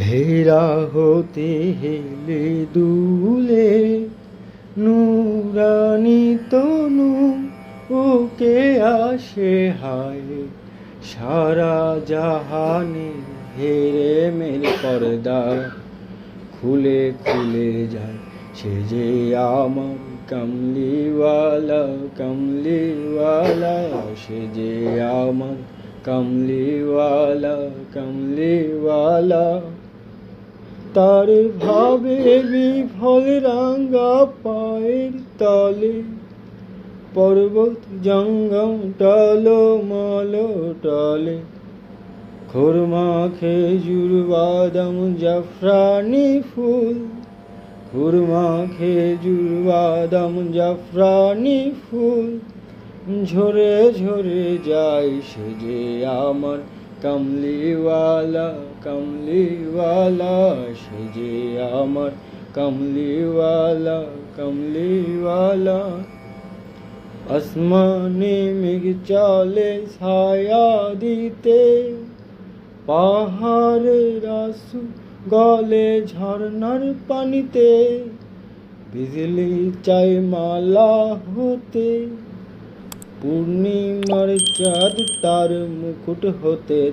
হেরা হতে হেলে দুলে নুরানি তনু, ওকে আসে হায়। সারা জাহানে হেরে মেল পর্দা, খুলে খুলে যায়। সে যে আমার কমলিওয়ালা কমলিওয়ালা, সে যে আমার কমলিওয়ালা কমলিওয়ালা। তার ভাবে বিফল রাঙ্গা পায়ের তলে। পর্বত জঙ্গম টলো মলো টলে খুরমা, খেজুর, বাদাম, জাফরানি ফুল। খুরমা, খেজুর, বাদাম, জাফরানি ফুল। ঝরে ঝরে যায় সে যে আমার কমলিওয়ালা কমলিওয়ালা, সে যে আমার কমলিওয়ালা কমলিওয়ালা। আসমানে মেঘ চলে ছায়া দিতে, পাহাড়ের আসু গলে ঝর্ণার পানিতে, বিজলি চাই মালা হতে। পূর্ণিমার চাঁদ তার মুকুট হতে